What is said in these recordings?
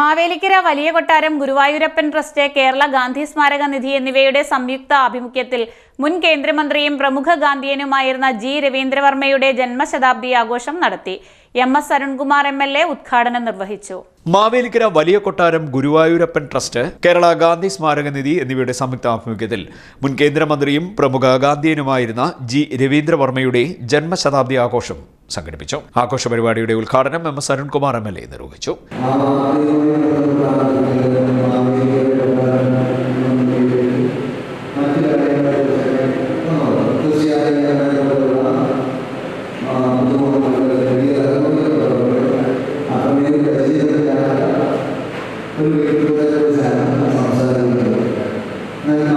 മാവേലിക്കര വലിയ കൊട്ടാരം ഗുരുവായൂരപ്പൻ ട്രസ്റ്റ് കേരള ഗാന്ധി സ്മാരക നിധി എന്നിവയുടെ സംയുക്ത ആഭിമുഖ്യത്തിൽ മുൻ കേന്ദ്രമന്ത്രിയും പ്രമുഖ ഗാന്ധിയനുമായിരുന്ന ജി രവീന്ദ്രവർമ്മയുടെ ജന്മശതാബ്ദി ആഘോഷം നടത്തി. M S Arunkumar M L A ഉദ്ഘാടനം നിർവഹിച്ചു. മാവേലിക്കര വലിയ കൊട്ടാരം ഗുരുവായൂരപ്പൻ ട്രസ്റ്റ് കേരള ഗാന്ധി സ്മാരക നിധി എന്നിവയുടെ സംയുക്ത ആഭിമുഖ്യത്തിൽ മുൻ കേന്ദ്രമന്ത്രിയും പ്രമുഖ ഗാന്ധിയനുമായിരുന്ന ജി രവീന്ദ്രവർമ്മയുടെ ജന്മശതാബ്ദി ആഘോഷം. സംഘടിപ്പിച്ചു. ആഘോഷ പരിപാടിയുടെ ഉദ്ഘാടനം M S Arunkumar M L A നിർവഹിച്ചു. ഒരു വ്യക്തിയുടെ സംസാരിക്കുന്നത് ഞാൻ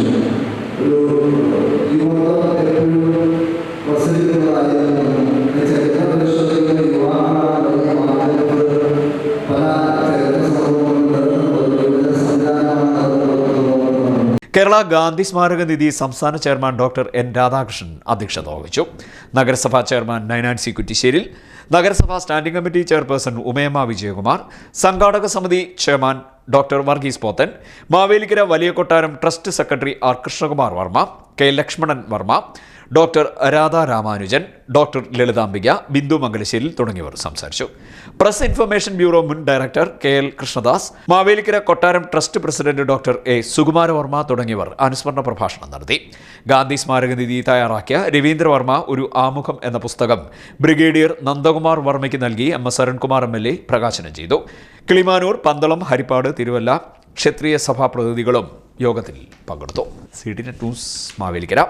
കേരള ഗാന്ധി സ്മാരക നിധി സംസ്ഥാന ചെയർമാൻ ഡോക്ടർ എൻ രാധാകൃഷ്ണൻ അധ്യക്ഷത വഹിച്ചു. നഗരസഭാ ചെയർമാൻ നൈനാൻസി കുറ്റിശ്ശേരിൽ നഗരസഭാ standing committee chairperson Umayamma Vijayakumar സംഘാടക സമിതി ചെയർമാൻ ഡോക്ടർ വർഗീസ് പോത്തൻ മാവേലിക്കര വലിയ കൊട്ടാരം trust secretary R Krishnakumar Varma K Lakshmanan Varma doctor Radha Ramanujan doctor Lalithambika Bindu Mangalasseril തുടങ്ങിയവർ സംസാരിച്ചു. പ്രസ് ഇൻഫർമേഷൻ ബ്യൂറോ മുൻ director K L Krishnadas Mavelikkara കൊട്ടാരം trust president doctor A Sukumaravarma തുടങ്ങിയവർ അനുസ്മരണ പ്രഭാഷണം നടത്തി. ഗാന്ധി സ്മാരക നിധി തയ്യാറാക്കിയ രവീന്ദ്രവർമ്മ ഒരു ആമുഖം എന്ന പുസ്തകം ബ്രിഗേഡിയർ നന്ദകുമാർ വർമ്മയ്ക്ക് നൽകി M S Arunkumar M L A പ്രകാശനം ചെയ്തു. കിളിമാനൂർ പന്തളം ഹരിപ്പാട് തിരുവല്ല ക്ഷത്രിയ സഭാ പ്രതിനിധികളും യോഗത്തിൽ പങ്കെടുത്തു. C net news Mavelikkara.